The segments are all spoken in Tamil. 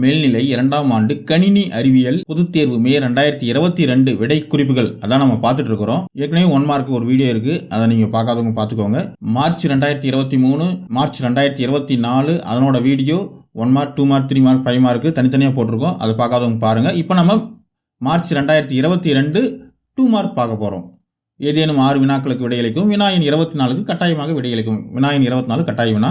மேல்நிலை இரண்டாம் ஆண்டு கணினி அறிவியல் பொதுத் தேர்வு மே ரெண்டாயிரத்தி இருபத்தி ரெண்டு விடை குறிப்புகள். அதான் நம்ம பார்த்துட்டு இருக்கிறோம். ஏற்கனவே ஒன் மார்க் ஒரு வீடியோ இருக்கு. அதை நீங்க பார்க்காதவங்க பார்த்துக்கோங்க. மார்ச் ரெண்டாயிரத்தி இருபத்தி மூணு மார்ச் ரெண்டாயிரத்தி இருபத்தி நாலு அதனோட video one mark two mark three mark five mark தனித்தனியாக போட்டிருக்கோம். அதை பார்க்காதவங்க பாருங்க. இப்போ நம்ம மார்ச் ரெண்டாயிரத்தி இருபத்தி ரெண்டு டூ மார்க் பார்க்க போகிறோம் ஏதேனும் ஆறு வினாக்களுக்கு விடையளிக்கும் வினாயின் இருபத்தி நாலுக்கு கட்டாயமாக விடையளிக்கும் வினாயின் இருபத்தி நாலு கட்டாய வினா.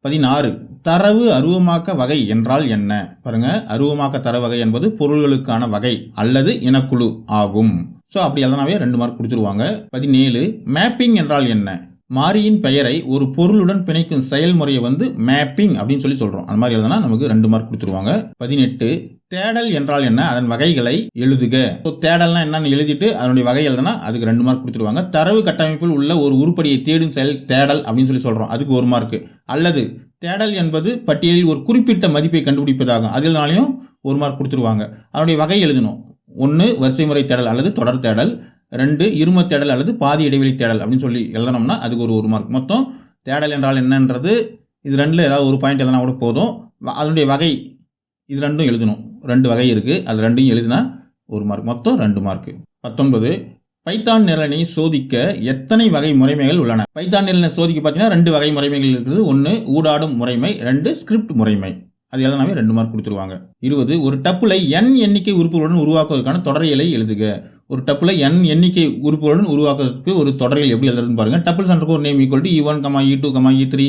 பதினாறு. தரவு அருவமாக்க வகை என்றால் என்ன? பாருங்க. அருவமாக்க தரவு வகை என்பது பொருள்களுக்கான வகை அல்லது இனக்குழு ஆகும். ஸோ அப்படி எழுதினாவே ரெண்டு மார்க் கொடுத்துருவாங்க. பதினேழு. மேப்பிங் என்றால் என்ன? மாறியின் பெயரை ஒரு பொருளுடன் பிணைக்கும் செயல்முறையை வந்து மேப்பிங் அப்படின்னு சொல்லி சொல்றோம். அந்த மாதிரி எழுதுனா நமக்கு ரெண்டு மார்க் கொடுத்துருவாங்க. பதினெட்டு தேடல் என்றால் என்ன? அதன் வகைகளை எழுதுக. ஸோ தேடல்னா என்னன்னு எழுதிட்டு அதனுடைய வகை எழுதுனா அதுக்கு ரெண்டு மார்க் கொடுத்துருவாங்க. தரவு கட்டமைப்பில் உள்ள ஒரு உருப்படியை தேடும் செயல் தேடல் அப்படின்னு சொல்லி சொல்றோம். அதுக்கு ஒரு மார்க் அல்லது தேடல் என்பது பட்டியலில் ஒரு குறிப்பிட்ட மதிப்பை கண்டுபிடிப்பதாகும். அதில்னாலையும் ஒரு மார்க் கொடுத்துருவாங்க. அதனுடைய வகை எழுதணும். ஒன்று வரிசைமுறை தேடல் அல்லது தொடர் தேடல். ரெண்டு இரும தேடல் அல்லது பாதி இடைவெளி தேடல் அப்படின்னு சொல்லி எழுதணும்னா அதுக்கு ஒரு ஒரு மார்க் மொத்தம் தேடல் என்றால் என்னன்றது இது ரெண்டில் ஏதாவது ஒரு பாயிண்ட் எழுதினா கூட போதும். வ- அதனுடைய வகை இது ரெண்டும் எழுதணும். ரெண்டு வகை இருக்குது அது ரெண்டையும் எழுதினா ஒரு மார்க் மொத்தம் ரெண்டு மார்க்கு பத்தொன்பது பைத்தான் நிரலை சோதிக்க எத்தனை வகை முறைமைகள் உள்ளன? பைத்தான் நிரலை சோதிக்க பார்த்தீங்கன்னா ரெண்டு வகை முறைமைகள் இருக்குது. ஒன்று ஊடாடும் முறைமை ரெண்டு ஸ்கிரிப்ட் முறைமை. அது எழுதினாவே ரெண்டு மார்க் கொடுத்துருவாங்க. இருபது ஒரு டப்புலை என் எண்ணிக்கை உறுப்புகளுடன் உருவாக்குவதற்கான தொடரியலை எழுதுக. ஒரு டப்புல என் எண்ணிக்கை உறுப்புகளுடன் உருவாக்குவதற்கு ஒரு தொடரியல் எப்படி எழுதுறதுன்னு பாருங்க. டப்புள் சென்டருக்கு ஒரு name equal to E one comma E two comma E three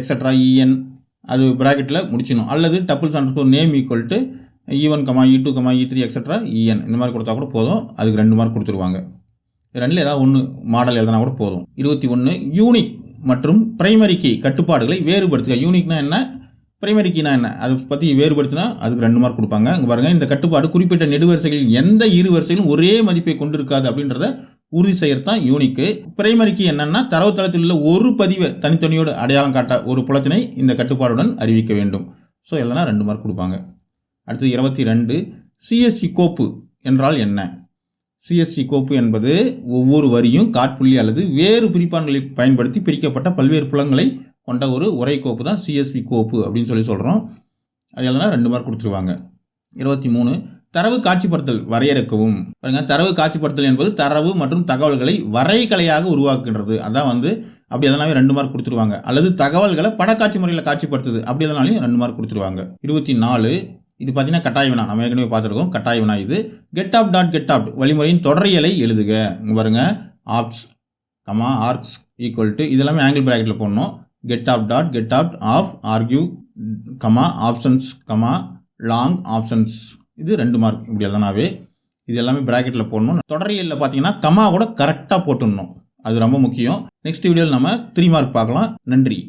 extra E N அது ப்ராக்கெட்டில் முடிச்சிடணும். அல்லது டப்புள் சென்டருக்கு ஒரு name equal to E one comma E two comma E three extra E N இந்த மாதிரி கொடுத்தா கூட போதும். அதுக்கு ரெண்டு மார்க் கொடுத்துருவாங்க. ரெண்டில் ஏதாவது ஒன்று மாடல் எழுதினா கூட போதும். இருபத்தி ஒன்று யூனிக் மற்றும் பிரைமரி கீ கட்டுப்பாடுகளை வேறுபடுத்துக. யூனிக்னா என்ன? பிரைமரி கீனா என்ன? அதை பற்றி வேறுபடுத்தினா அதுக்கு ரெண்டு மார்க் கொடுப்பாங்க. இங்கே பாருங்கள் இந்த கட்டுப்பாடு குறிப்பிட்ட நெடுவரிசைகளில் எந்த இரு வரிசையிலும் ஒரே மதிப்பை கொண்டிருக்காது அப்படின்றத உறுதி செய்யறது தான் யூனிக்கு பிரைமரிக்கு என்னென்னா தரவுத்தளத்தில் உள்ள ஒரு பதிவை தனித்தனியோடு அடையாளம் காட்ட ஒரு புலத்தினை இந்த கட்டுப்பாடுடன் அறிவிக்க வேண்டும். ஸோ இல்லைனா ரெண்டு மார்க் கொடுப்பாங்க. அடுத்து இருபத்தி ரெண்டு. சிஎஸ்சி கோப்பு என்றால் என்ன? சிஎஸ்சி கோப்பு என்பது ஒவ்வொரு வரியும் காற்புள்ளி அல்லது வேறு பிரிப்பான்களை பயன்படுத்தி பிரிக்கப்பட்ட பல்வேறு புலங்களை கொண்ட ஒரு உரை கோப்பு தான் சிஎஸ்வி கோப்பு அப்படின்னு சொல்லி சொல்கிறோம் அது எதனா ரெண்டு மார்க் கொடுத்துருவாங்க. இருபத்தி மூணு தரவு காட்சிப்படுத்தல் வரையறுக்கவும். பாருங்க தரவு காட்சிப்படுத்தல் என்பது தரவு மற்றும் தகவல்களை வரைகலையாக உருவாக்குகின்றது. அதான் வந்து அப்படி எதனாவே ரெண்டு மார்க் கொடுத்துருவாங்க. அல்லது தகவல்களை படக்காட்சி முறையில் காட்சிப்படுத்துது. அப்படி எதனாலையும் ரெண்டு மார்க் கொடுத்துருவாங்க. இருபத்தி நாலு இது பார்த்தீங்கன்னா கட்டாய வினா. நம்ம ஏற்கனவே பார்த்துருக்கோம். கட்டாய வினா இது. Get opt dot get opt வழிமுறையின் தொடரியலை எழுதுக. பாருங்க opts comma args equal to இதெல்லாமே ஆங்கிள் ப்ராக்கெட்டில் போடணும். Get opt dot get opt of argue comma options comma long options இது ரெண்டு மார்க் இப்படி எழுதனாவே இது எல்லாமே ப்ராக்கெட்டில் போடணும். தொடரியலில் பார்த்தீங்கன்னா கமா கூட கரெக்டாக போட்டுடணும். அது ரொம்ப முக்கியம். நெக்ஸ்ட் வீடியோவில் நம்ம த்ரீ மார்க் பார்க்கலாம். நன்றி.